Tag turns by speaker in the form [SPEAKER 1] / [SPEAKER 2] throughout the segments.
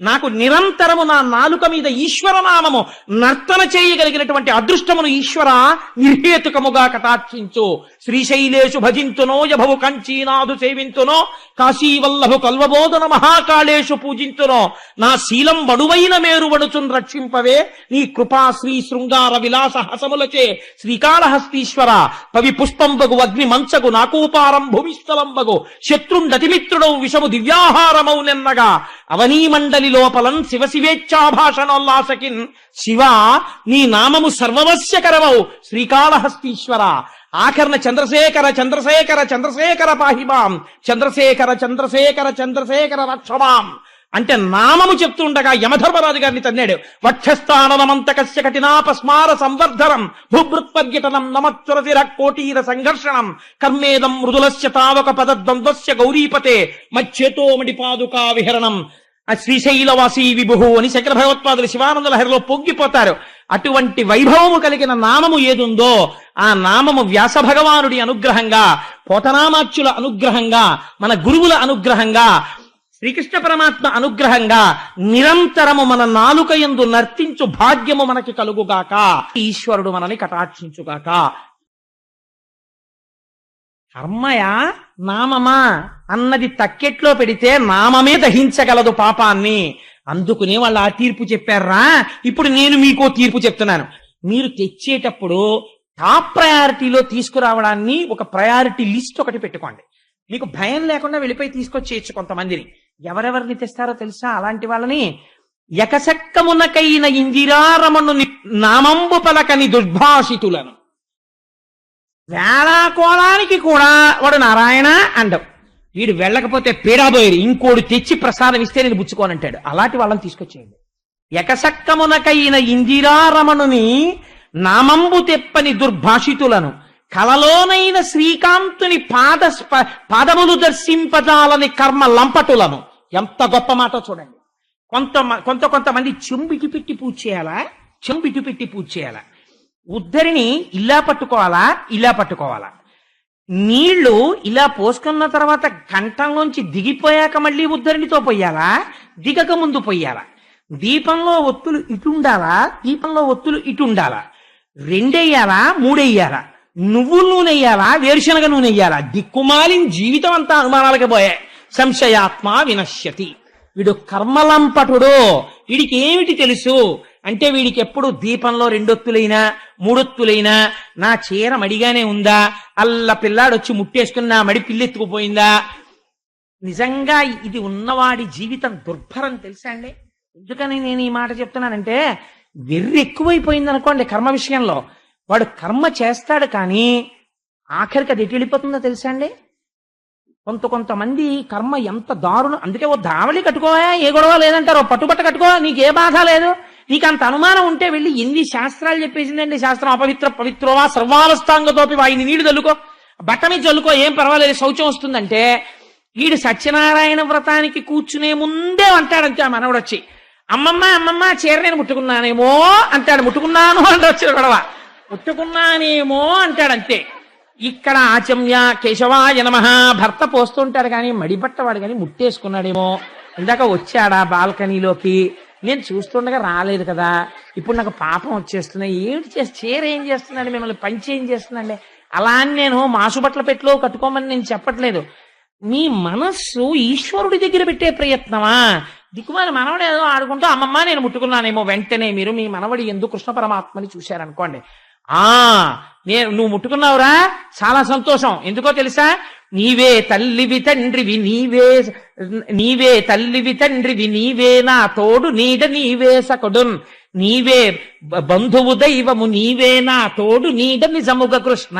[SPEAKER 1] నాకు నిరంతరము నా నాలుక మీద ఈశ్వర నామము నర్తన చేయగలిగినటువంటి అదృష్టమును ఈశ్వర నిర్హేతుకముగా కటాక్షించు. శ్రీశైలేషు భజింతునో యభవు కంచీనాథు సేవింతునో కాశీవల్లభు కల్వబోధన మహాకాళేషు పూజింతునో నా శీలం వడువైన మేరువడుచున్ రక్షింపవే నీ కృపా శ్రీ శృంగార విలాస హసములచే శ్రీకాళహస్తీశ్వర. పవి పుష్పంబగు అగ్ని మంచగు నాకూపారం భూమిస్థలంబగు శత్రుండతిమిత్రుడౌ విషము దివ్యాహారమౌ అవనీమండలి లోపలం శివ శివేచ్ఛాభాషణోల్లాసకిన్ శివ నీ నామము సర్వవస్యకరమౌ శ్రీకాళహస్తీశ్వర. ఆకర్ణ చంద్రశేఖర చంద్రశేఖర చంద్రశేఖర పాహిమాం చంద్రశేఖర చంద్రశేఖర చంద్రశేఖర రక్షమాం అంటే నామము చెప్తుండగా యమధర్మరాజు గారిని తన్నాడు. వక్షస్థానమంతకస్య కఠినాపస్మార సంవర్ధనం. భూభృత్పర్యటనం నమత్సురసిర కోటీర సంఘర్షణం. కర్మేదం మృదులస్య తావక పదద్వంద్వస్య గౌరీపతే. మచ్చేతోమడి పాదుకా విహరణం. ఆ శ్రీశైలవాసి విభు అని శంకర భగవత్పాదులు శివానంద లహరిలో పొంగిపోతారు. అటువంటి వైభవము కలిగిన నామము ఏదుందో ఆ నామము వ్యాస భగవానుడి అనుగ్రహంగా పోతనామాచ్యుల అనుగ్రహంగా మన గురువుల అనుగ్రహంగా శ్రీకృష్ణ పరమాత్మ అనుగ్రహంగా నిరంతరము మన నాలుక ఎందు నర్తించు భాగ్యము మనకి కలుగుగాక. ఈశ్వరుడు మనని కటాక్షించుగాక. కర్మయ? నామమా? అన్నది తక్కెట్లో పెడితే నామమే దహించగలదు పాపాన్ని. అందుకునే వాళ్ళు ఆ తీర్పు చెప్పారా? ఇప్పుడు నేను మీకో తీర్పు చెప్తున్నాను. మీరు తెచ్చేటప్పుడు టాప్ ప్రయారిటీలో తీసుకురావడాన్ని ఒక ప్రయారిటీ లిస్ట్ ఒకటి పెట్టుకోండి. మీకు భయం లేకుండా వెళ్ళిపోయి తీసుకొచ్చేయచ్చు కొంతమందిని. ఎవరెవరిని తెస్తారో తెలుసా? అలాంటి వాళ్ళని ఎకసక్కమునకైన ఇందిరారమణుని నామంబు పలకని దుర్భాషితులను. వేళాకోళానికి కూడా వాడు నారాయణ అండం. వీడు వెళ్ళకపోతే పీడాబోయేరు ఇంకోడు తెచ్చి ప్రసాదం ఇస్తే నేను బుచ్చుకోనంటాడు. అలాంటి వాళ్ళని తీసుకొచ్చేయండి. ఎకసక్కమునకైన ఇందిరారమణుని నామంబు తెప్పని దుర్భాషితులను కలలోనైన శ్రీకాంతుని పాద పాదములు దర్శింపజాలని కర్మ లంపటులను. ఎంత గొప్ప మాట చూడండి. కొంత కొంత కొంతమంది చెంబిటి పెట్టి పూజ చేయాలా? చెంబిటి పెట్టి పూజ చేయాలా? ఉద్ధరిని ఇలా పట్టుకోవాలా ఇలా పట్టుకోవాలా? నీళ్ళు ఇలా పోసుకున్న తర్వాత కంఠంలోంచి దిగిపోయాక మళ్ళీ ఉద్ధరినితో పొయ్యాలా? దిగక ముందు పొయ్యాలా? దీపంలో ఒత్తులు ఇటుండాలా దీపంలో ఒత్తులు ఇటుండాలా రెండెయ్యాలా? మూడెయ్యాలా? నువ్వు నూనె వేయాలా వేరుశనగ నూనె వేయాలా దిక్కుమాలిన జీవితం అంతా అనుమానాలకి పోయాయి సంశయాత్మ వినశ్యతి. వీడు కర్మలంపటుడు. వీడికి ఏమిటి తెలుసు? అంటే వీడికి ఎప్పుడు దీపంలో రెండొత్తులైనా మూడొత్తులైనా నా చీర మడిగానే ఉందా? అల్ల పిల్లాడు వచ్చి ముట్టేసుకుని నా మడి పిల్లెత్తుకుపోయిందా? నిజంగా ఇది ఉన్నవాడి జీవితం దుర్భరం తెలుసా అండి? ఎందుకని నేను ఈ మాట చెప్తున్నానంటే వెర్రి ఎక్కువైపోయింది అనుకోండి కర్మ విషయంలో. వాడు కర్మ చేస్తాడు కానీ ఆఖరికి అది ఎటు వెళ్ళిపోతుందో తెలుసా అండి? కొంత కొంతమంది కర్మ ఎంత దారుణం అందుకే ఓ దావళి కట్టుకోవా ఏ గొడవ లేదంటారు పట్టుబట్ట కట్టుకో నీకు ఏ బాధ లేదు. నీకు అంత అనుమానం ఉంటే వెళ్ళి ఎన్ని శాస్త్రాలు చెప్పేసిందండి శాస్త్రం? అపవిత్ర పవిత్రోవా సర్వావస్థాంగతోపి వాయిని నీళ్ళు చల్లుకో బట్ట మీద చల్లుకో ఏం పర్వాలేదు శౌచం వస్తుందంటే వీడు సత్యనారాయణ వ్రతానికి కూర్చునే ముందే అంటాడంతే ఆ మనవడు వచ్చి అమ్మమ్మ అమ్మమ్మ చీర నేను ముట్టుకున్నానేమో అంటాడు. ముట్టుకున్నాను అంటే వచ్చిన గొడవ. ముట్టుకున్నానేమో అంటాడంతే ఇక్కడ ఆచమ్య కేశవాయ నమ భర్త పోస్తుంటాడు కానీ మడిపట్టవాడు కానీ ముట్టేసుకున్నాడేమో. ఇందాక వచ్చాడా బాల్కనీలోకి? నేను చూస్తుండగా రాలేదు కదా. ఇప్పుడు నాకు పాపం వచ్చేస్తున్నాయి ఏమిటి చేసి చీర ఏం చేస్తున్నాడు మిమ్మల్ని పంచి ఏం చేస్తుందండి? అలా అని నేను మాసుబట్ల పెట్లో కట్టుకోమని నేను చెప్పట్లేదు. మీ మనస్సు ఈశ్వరుడి దగ్గర పెట్టే ప్రయత్నమా? దిక్కుమాలి మనవడు ఏదో ఆడుకుంటూ అమ్మమ్మ నేను ముట్టుకున్నానేమో వెంటనే మీరు మీ మనవడి ఎందుకు కృష్ణ పరమాత్మని చూశారనుకోండి. ఆ నేను నువ్వు ముట్టుకున్నావురా? చాలా సంతోషం. ఎందుకో తెలుసా? నీవే తల్లివి తండ్రివి నీవే నీవే తల్లివి తండ్రివి నీవే నా తోడు నీడ నీవే సకుడున్. నీవే బ- బంధువు దైవము నీవే నా తోడు నీడ నిజముగ కృష్ణ.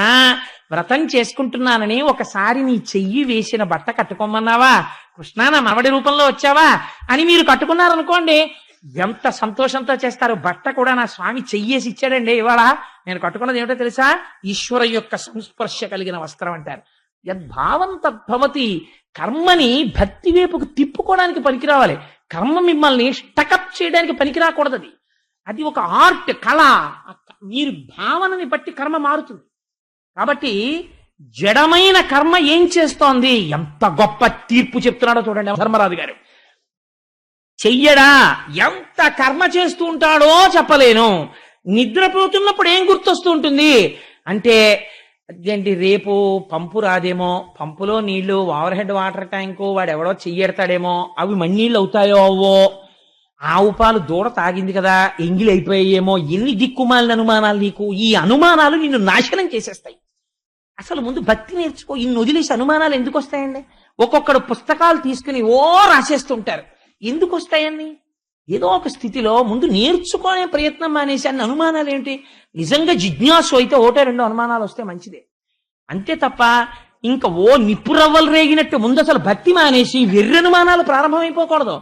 [SPEAKER 1] వ్రతం చేసుకుంటున్నానని ఒకసారి నీ చెయ్యి వేసిన బట్ట కట్టుకోమన్నావా? కృష్ణ నా మనవడి రూపంలో వచ్చావా? అని మీరు కట్టుకున్నారనుకోండి ఎంత సంతోషంతో చేస్తారు? బట్ట కూడా నా స్వామి చెయ్యేసి ఇచ్చాడండి ఇవాళ. నేను కట్టుకున్నది ఏమిటో తెలుసా? ఈశ్వర యొక్క సంస్పర్శ కలిగిన వస్త్రం అంటారు. యద్భావం తద్భవతి కర్మని భక్తి వైపుకు తిప్పుకోవడానికి పనికిరావాలి. కర్మ మిమ్మల్ని స్టకప్ చేయడానికి పనికిరాకూడదు అది. అది ఒక ఆర్ట్ కళ. మీరు భావనని బట్టి కర్మ మారుతుంది. కాబట్టి జడమైన కర్మ ఏం చేస్తోంది? ఎంత గొప్ప తీర్పు చెప్తున్నాడో చూడండి. ధర్మరాజు గారు. చెయ్యడా? ఎంత కర్మ చేస్తూ ఉంటాడో చెప్పలేను. నిద్రపోతున్నప్పుడు ఏం గుర్తొస్తూ ఉంటుంది? అంటే అదేంటి రేపు పంపు రాదేమో పంపులో నీళ్ళు ఓవర్ హెడ్ వాటర్ ట్యాంకు వాడు ఎవడో చెయ్యెడతాడేమో అవి మన్నీళ్ళు అవుతాయో అవ్వో. ఆవు పాలు దూడ తాగింది కదా ఎంగిలి అయిపోయాయేమో ఎన్ని దిక్కుమాలిన అనుమానాలు నీకు? ఈ అనుమానాలు నిన్ను నాశనం చేసేస్తాయి. అసలు ముందు భక్తి నేర్చుకో ఇన్ని వదిలేసి అనుమానాలు ఎందుకు వస్తాయండి ఒక్కొక్కడు పుస్తకాలు తీసుకుని ఓ రాసేస్తుంటారు. ఎందుకు వస్తాయండి ఏదో ఒక స్థితిలో ముందు నేర్చుకునే ప్రయత్నం మానేసి అన్ని అనుమానాలు ఏంటి నిజంగా జిజ్ఞాసు అయితే ఒకటో రెండో అనుమానాలు వస్తే మంచిదే. అంతే తప్ప ఇంకా ఓ నిప్పురవ్వలు రేగినట్టు ముందు అసలు భక్తి మానేసి వెర్రి అనుమానాలు ప్రారంభమైపోకూడదు.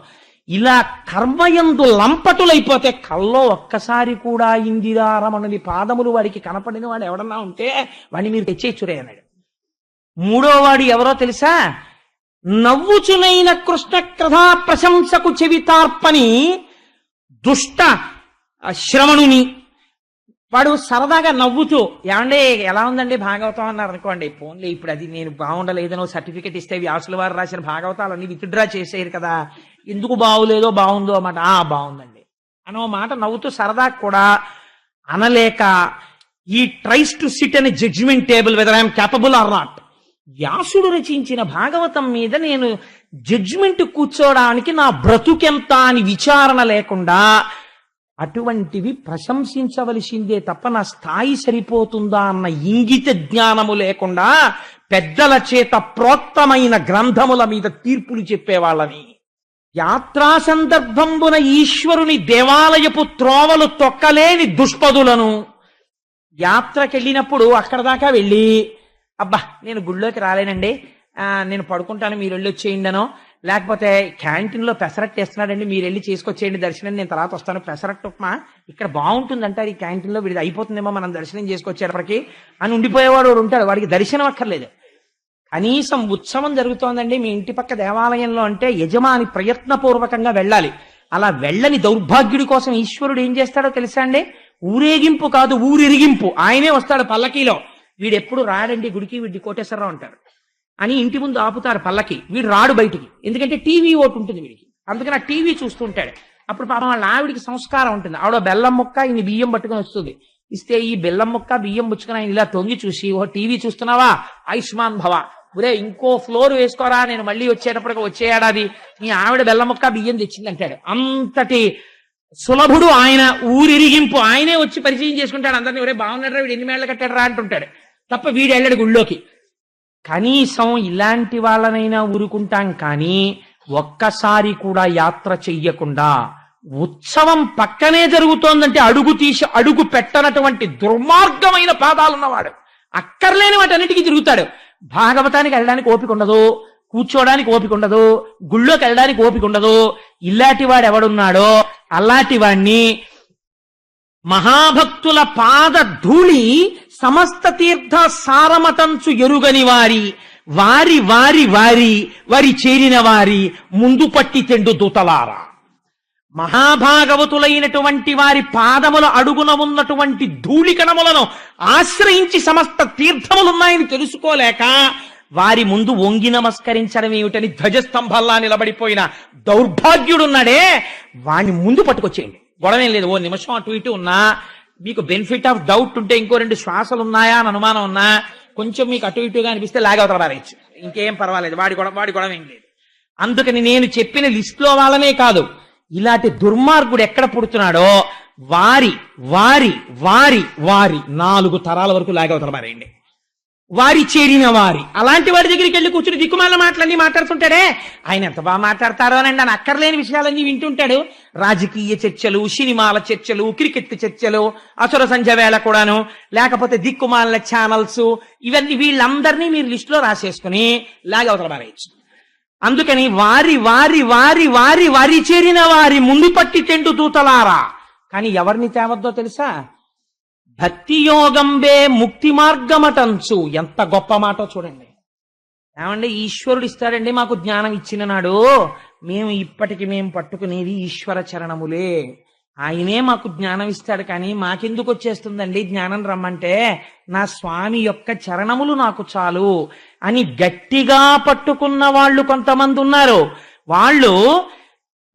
[SPEAKER 1] ఇలా కర్మయందు లంపటులైపోతే కల్లో ఒక్కసారి కూడా ఇందిరారమణుని పాదములు వాడికి కనపడిన వాడు ఎవడన్నా ఉంటే వాడిని మీరు తెచ్చేచ్చురే అన్నాడు. మూడో వాడు ఎవరో తెలుసా? నవ్వుచునైన కృష్ణ కథా ప్రశంసకు చెవితార్పని దుష్ట శ్రవణుని. వాడు సరదాగా నవ్వుతూ ఏమండే ఎలా ఉందండి? భాగవతం అన్నారు అనుకోండి. పోన్లే ఇప్పుడు అది నేను బాగుండలేదనో సర్టిఫికెట్ ఇస్తే వ్యాసుల వారు రాసిన భాగవతాలన్నీ విత్డ్రా చేసేయరు కదా. ఎందుకు బాగులేదో బాగుందో అన్నమాట. ఆ బాగుందండి. అనో మాట నవ్వుతూ సరదా కూడా అనలేక ఈ ట్రైస్ టు సిట్ అనే judgement table whether I'm capable or not. వ్యాసుడు రచించిన భాగవతం మీద నేను జడ్జిమెంట్ కూర్చోవడానికి నా బ్రతుకెంత అని విచారణ లేకుండా అటువంటివి ప్రశంసించవలసిందే తప్ప నా స్థాయి సరిపోతుందా అన్న ఇంగిత జ్ఞానము లేకుండా పెద్దల చేత ప్రోక్తమైన గ్రంథముల మీద తీర్పులు చెప్పేవాళ్ళని. యాత్రా సందర్భంబున ఈశ్వరుని దేవాలయపు త్రోవలు తొక్కలేని దుష్పదులను యాత్రకెళ్ళినప్పుడు అక్కడ దాకా వెళ్ళి అబ్బా నేను గుళ్ళోకి రాలేనండి. నేను పడుకుంటాను మీరు వెళ్ళి వచ్చేయండనో. లేకపోతే క్యాంటీన్లో పెసరట్టు వేస్తున్నాడండి మీరు వెళ్ళి చేసుకొచ్చేయండి దర్శనం నేను తర్వాత వస్తాను. పెసరట్టు ఉప్మా ఇక్కడ బాగుంటుంది అంటారు ఈ క్యాంటీన్లో వీడిది అయిపోతుందేమో మనం దర్శనం చేసుకొచ్చేటప్పటికి అని ఉండిపోయేవాడు ఉంటాడు వాడికి దర్శనం అక్కర్లేదు. కనీసం ఉత్సవం జరుగుతోందండి మీ ఇంటి పక్క దేవాలయంలో అంటే యజమాని ప్రయత్నపూర్వకంగా వెళ్ళాలి. అలా వెళ్ళని దౌర్భాగ్యుడి కోసం ఈశ్వరుడు ఏం చేస్తాడో తెలుసా అండి? ఊరేగింపు కాదు ఊరిరిగింపు. ఆయనే వస్తాడు పల్లకీలో. వీడెప్పుడు రాడండి గుడికి వీడి కోటేశ్వరరావు అంటారు అని ఇంటి ముందు ఆపుతారు పల్లకి. వీడు రాడు బయటికి. ఎందుకంటే టీవీ ఓటు ఉంటుంది వీడికి. అందుకని ఆ టీవీ చూస్తుంటాడు అప్పుడు పాపం వాళ్ళ ఆవిడికి సంస్కారం ఉంటుంది. ఆవిడ బెల్లం ముక్క ఇన్ని బియ్యం పట్టుకొని వస్తుంది. ఇస్తే ఈ బెల్లం ముక్క బియ్యం పుచ్చుకుని ఆయన ఇలా తొంగి చూసి ఓ టీవీ చూస్తున్నావా? ఆయుష్మాన్ భవ. ఒరే ఇంకో ఫ్లోర్ వేసుకోరా? నేను మళ్ళీ వచ్చేటప్పటికి వచ్చే ఏడాది. నీ ఆవిడ బెల్లం ముక్క బియ్యం తెచ్చింది అంటాడు. అంతటి సులభుడు ఆయన ఊరిరిగింపు. ఆయనే వచ్చి పరిచయం చేసుకుంటాడు. అందరినీ ఒరే బాగున్నాడు వీడు ఎన్ని మేళ్ళ కట్టాడు రా అంటుంటాడు. తప్ప వీడు గుళ్ళోకి. కనీసం ఇలాంటి వాళ్ళనైనా ఊరుకుంటాం కానీ ఒక్కసారి కూడా యాత్ర చెయ్యకుండా ఉత్సవం పక్కనే జరుగుతోందంటే అడుగు తీసి అడుగు పెట్టనటువంటి దుర్మార్గమైన పాదాలున్నవాడు. అక్కర్లేని వాటన్నిటికీ తిరుగుతాడు. భాగవతానికి వెళ్ళడానికి ఓపిక ఉండదు కూర్చోడానికి ఓపిక ఉండదు గుళ్ళోకి వెళ్ళడానికి ఓపిక ఉండదు. ఇలాంటి వాడు ఎవడున్నాడో అలాంటి వాణ్ణి మహాభక్తుల పాద ధూళి సమస్త తీర్థ సారమతంచు ఎరుగని వారి వారి వారి వారి వారి చేరిన వారి ముందు పట్టి తెండు దూతలారా. మహాభాగవతులైనటువంటి వారి పాదముల అడుగున ఉన్నటువంటి ధూళికణములను ఆశ్రయించి సమస్త తీర్థములున్నాయని తెలుసుకోలేక వారి ముందు వంగి నమస్కరించడం ఏమిటని ధ్వజస్తంభల్లా నిలబడిపోయిన దౌర్భాగ్యుడున్నాడే వాణ్ణి ముందు పట్టుకొచ్చేయండి. గొడవేం లేదు. ఓ నిమిషం అటు ఇటు ఉన్నా. మీకు బెనిఫిట్ ఆఫ్ డౌట్ ఉంటే ఇంకో రెండు శ్వాసలు ఉన్నాయా అని అనుమానం ఉన్నా కొంచెం మీకు అటు ఇటుగా అనిపిస్తే లాగవతల పారేయచ్చు ఇంకేం పర్వాలేదు. వాడి గొడవ వాడి గొడవ ఏం లేదు. అందుకని నేను చెప్పిన లిస్ట్లో వాళ్ళనే కాదు. ఇలాంటి దుర్మార్గుడు ఎక్కడ పుడుతున్నాడో వారి వారి వారి వారి నాలుగు తరాల వరకు లాగవతల పారేయండి వారి చేరిన వారి. అలాంటి వారి దగ్గరికి వెళ్ళి కూర్చుని దిక్కుమాల మాటలన్నీ మాట్లాడుతుంటాడే. ఆయన ఎంత బాగా మాట్లాడతారో అని అని అక్కర్లేని విషయాలన్నీ వింటుంటాడు. రాజకీయ చర్చలు సినిమాల చర్చలు క్రికెట్ చర్చలు అసుర సంధ్య వేళ కూడాను. లేకపోతే దిక్కుమాల ఛానల్స్ ఇవన్నీ వీళ్ళందరినీ మీరు లిస్టులో రాసేసుకుని లాగవతల మారేయచ్చు అందుకని వారి వారి వారి వారి వారి చేరిన వారి ముందు పట్టి తెండు దూతలారా. కానీ ఎవరిని తేవద్దో తెలుసా? భక్తి యోగంబే ముక్తి మార్గమటంచు ఎంత గొప్ప మాటో చూడండి. ఏమండి ఈశ్వరుడు ఇస్తాడండి మాకు జ్ఞానం ఇచ్చిన నాడు. మేము ఇప్పటికి మేము పట్టుకునేది ఈశ్వర చరణములే. ఆయనే మాకు జ్ఞానం ఇస్తాడు కానీ మాకెందుకు వచ్చేస్తుందండి జ్ఞానం రమ్మంటే? నా స్వామి యొక్క చరణములు నాకు చాలు అని గట్టిగా పట్టుకున్న వాళ్ళు కొంతమంది ఉన్నారు. వాళ్ళు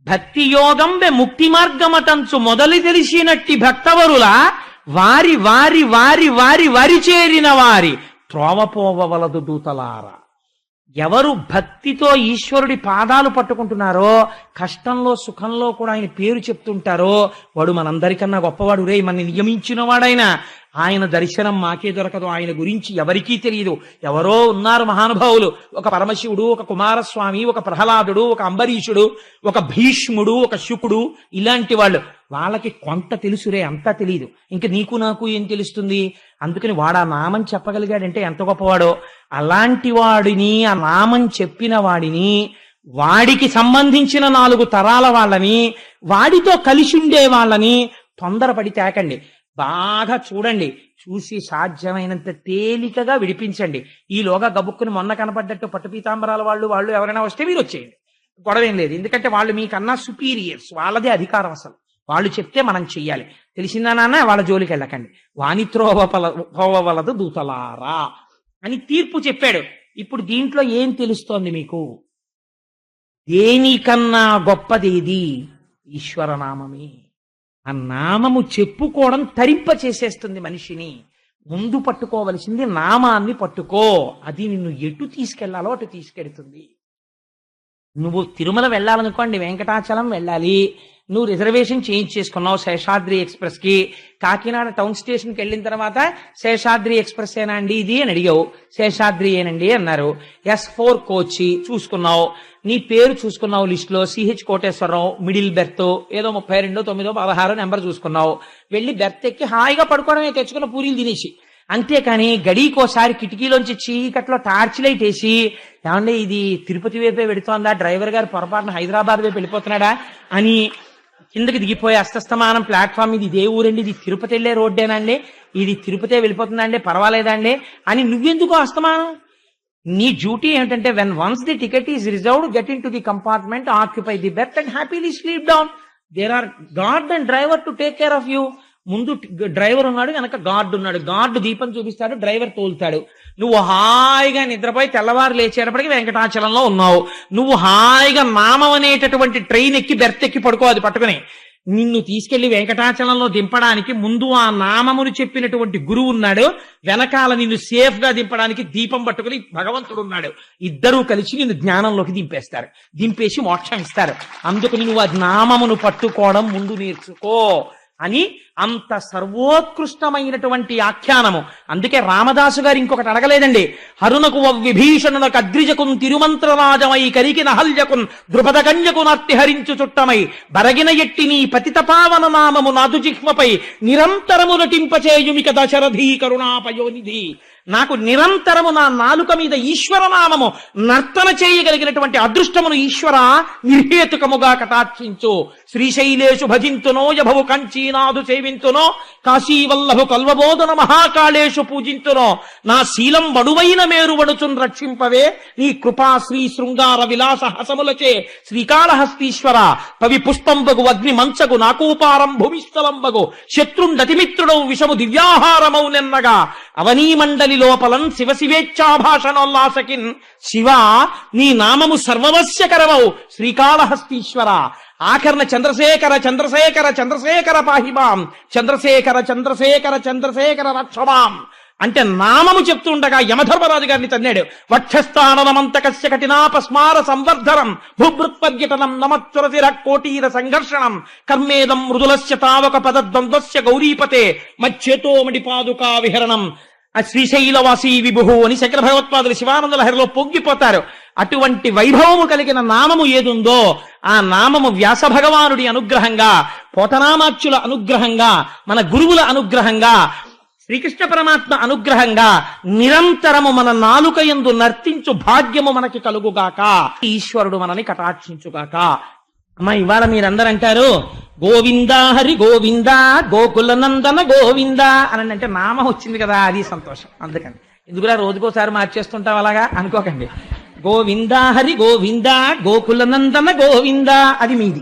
[SPEAKER 1] భక్తి యోగం ముక్తి మార్గమటంచు మొదలు తెలిసినట్టి భక్తవరుల వారి వారి వారి వారి వరి చేరిన వారి త్రోమపోవలదు దూతలారా. ఎవరు భక్తితో ఈశ్వరుడి పాదాలు పట్టుకుంటున్నారో కష్టంలో సుఖంలో కూడా ఆయన పేరు చెప్తుంటారో వాడు మనందరికన్నా గొప్పవాడు. రే మన నియమించిన వాడైన ఆయన దర్శనం మాకే దొరకదు. ఆయన గురించి ఎవరికీ తెలియదు. ఎవరో ఉన్నారు మహానుభావులు. ఒక పరమశివుడు ఒక కుమారస్వామి ఒక ప్రహ్లాదుడు ఒక అంబరీషుడు ఒక భీష్ముడు ఒక శుకుడు ఇలాంటి వాళ్ళు. వాళ్ళకి కొంత తెలుసురే అంతా తెలియదు ఇంక నీకు నాకు ఏం తెలుస్తుంది? అందుకని వాడు ఆ నామం చెప్పగలిగాడంటే ఎంత గొప్పవాడో. అలాంటి వాడిని ఆ నామం చెప్పిన వాడిని వాడికి సంబంధించిన నాలుగు తరాల వాళ్ళని వాడితో కలిసి ఉండే వాళ్ళని తొందరపడి తేకండి. బాగా చూడండి. చూసి సాధ్యమైనంత తేలికగా విడిపించండి. ఈలోగా గబుక్కుని మొన్న కనపడ్డట్టు పట్టు పీతాంబరాల వాళ్ళు వాళ్ళు ఎవరైనా వస్తే మీరు వచ్చేయండి. గొడవ ఏం లేదు. ఎందుకంటే వాళ్ళు మీకన్నా సుపీరియర్స్ వాళ్ళదే అధికారం అసలు. వాళ్ళు చెప్తే మనం చెయ్యాలి. తెలిసిందా నాన్న? వాళ్ళ జోలికి వెళ్ళకండి. వాణిత్రోవపల పోవలదు దూతలారా అని తీర్పు చెప్పాడు. ఇప్పుడు దీంట్లో ఏం తెలుస్తోంది మీకు? దేనికన్నా గొప్పదేది ఈశ్వరనామమే. ఆ నామము చెప్పుకోవడం తరింప చేసేస్తుంది మనిషిని. ముందు పట్టుకోవలసింది నామాన్ని పట్టుకో. అది నిన్ను ఎటు తీసుకెళ్ళాలో అటు తీసుకెడుతుంది నువ్వు తిరుమల వెళ్ళాలనుకోండి వెంకటాచలం వెళ్ళాలి. నువ్వు రిజర్వేషన్ చేంజ్ చేసుకున్నావు శేషాద్రి ఎక్స్ప్రెస్కి కాకినాడ టౌన్ స్టేషన్కి వెళ్ళిన తర్వాత శేషాద్రి ఎక్స్ప్రెస్ ఏనా అండి ఇది అని అడిగావు. శేషాద్రి ఏనండి అన్నారు. ఎస్ ఫోర్ కోచ్ చూసుకున్నావు. నీ పేరు చూసుకున్నావు లిస్ట్లో సిహెచ్ కోటేశ్వరరావు మిడిల్ బెర్త్ ఏదో ముప్పై రెండో తొమ్మిదో పదహారో నెంబర్ చూసుకున్నావు. వెళ్ళి బెర్త్ ఎక్కి హాయిగా పడుకోవడమే తెచ్చుకున్న పూరీలు తినేసి. అంతేకాని గడికోసారి కిటికీలోంచి చీకట్లో టార్చ్ లైట్ వేసి ఏమంటే ఇది తిరుపతి వైపే వెడుతోందా డ్రైవర్ గారు పొరపాటున హైదరాబాద్ వైపు వెళ్ళిపోతున్నాడా? అని కిందకి దిగిపోయి అస్తస్తమానం ప్లాట్ఫామ్ ఇది. ఇదే ఊరండి. ఇది తిరుపతి వెళ్ళే రోడ్డేనండి. ఇది తిరుపతి వెళ్ళిపోతుందండి. పర్వాలేదండి. అని నువ్వెందుకు అస్తమానం? నీ డ్యూటీ ఏంటంటే when once the ticket is reserved get in to the compartment occupy the berth and happily sleep down there are God and driver to take care of you ముందు డ్రైవర్ ఉన్నాడు వెనక గార్డ్ ఉన్నాడు. Gourd దీపం చూపిస్తాడు driver తోలుతాడు. నువ్వు హాయిగా నిద్రపోయి తెల్లవారు లేచేటప్పటికి వెంకటాచలంలో ఉన్నావు. నువ్వు హాయిగా నామం అనేటటువంటి ట్రైన్ ఎక్కి బెర్త్ ఎక్కి పడుకో అది పట్టుకుని. నిన్ను తీసుకెళ్ళి వెంకటాచలంలో దింపడానికి ముందు ఆ నామమును చెప్పినటువంటి గురువు ఉన్నాడు. వెనకాల నిన్ను సేఫ్గా దింపడానికి దీపం పట్టుకుని భగవంతుడు ఉన్నాడు. ఇద్దరూ కలిసి నిన్ను జ్ఞానంలోకి దింపేస్తారు. దింపేసి మోక్షం ఇస్తారు. అందుకు నువ్వు ఆ నామమును పట్టుకోవడం ముందు నేర్చుకో. అని అంత సర్వోత్కృష్టమైనటువంటి ఆఖ్యానము. అందుకే రామదాసు గారు ఇంకొకటి అడగలేదండి. హరునకు విభీషణునకు అద్రిజకున్ తిరుమంత్రరాజమై కరికి నహల్యకున్ ద్రుపద కన్యకు నర్తి చుట్టమై బరగిన ఎట్టి నీ పతితపావన నామము నాదు జిహ్మపై నిరంతరము నటింపచేయుమిక దశరథీ కరుణాపయోనిధి. నాకు నిరంతరము నా నాలుక మీద ఈశ్వరనామము నర్తన చేయగలిగినటువంటి అదృష్టమును ఈశ్వర నిర్హేతుకముగా కటాక్షించు. శ్రీశైలేషు భజింతునో యభవు కంచీనాథు సేవింతునో కాశీవల్లభు కల్వబోధన మహాకాళేషు పూజింతునో నా శీలం వడువైన మేరువడుచున్ రక్షింపవే నీ కృపా శ్రీ శృంగార విలాస హసములచే శ్రీకాళహస్తీశ్వర పవి పుష్పంబగు అగ్ని మంచగు నాకూపారం భూమిస్థలంబగు శత్రుండతిమిత్రుడవు విషము దివ్యాహారమౌ నిన్నగా అవనీమండలి లోపలం శివ శివేచ్ఛాభాషణోల్లాసకిన్ శివ నీ నామము సర్వవశ్యకరమౌ శ్రీకాళహస్తీశ్వర. ఆఖరణ చంద్రశేఖర చంద్రశేఖర చంద్రశేఖర పాహిమాం చంద్రశేఖర చంద్రశేఖర చంద్రశేఖర రక్షమాం అంటే నామము చెప్తుండగా యమధర్మరాజు గారిని తన్నాడు. వక్షస్థానమంతకస్య కఠినాపస్మార సంవర్ధనం. భూభృత్పర్యటనం నమత్సురసిర కోటీర సంఘర్షణం. కర్మేదం మృదులస్య తావక పదద్వంద్వస్య గౌరీపతే. మచ్చేతోమడి పాదుకా విహరణం. శ్రీశైలవాసీ విభు అని శంకర భగవత్పాదులు శివానంద లహరిలో పొంగిపోతారు. అటువంటి వైభవము కలిగిన నామము ఏదుందో ఆ నామము వ్యాస భగవానుడి అనుగ్రహంగా పోతనామాచ్యుల అనుగ్రహంగా మన గురువుల అనుగ్రహంగా శ్రీకృష్ణ పరమాత్మ అనుగ్రహంగా నిరంతరము మన నాలుక ఎందు నర్తించు భాగ్యము మనకి కలుగుగాక. ఈశ్వరుడు మనని కటాక్షించుగాక. అమ్మా ఇవాళ మీరందరూ అంటారు గోవింద హరి గోవింద గోకుల నందన గోవింద అని అంటే నామం వచ్చింది కదా అది సంతోషం. అందుకని. ఎందుకులా రోజుకోసారి మార్చేస్తుంటాం అలాగా? అనుకోకండి. గోవిందా హరి గోవిందా గోకుల నందన గోవింద అది మీది.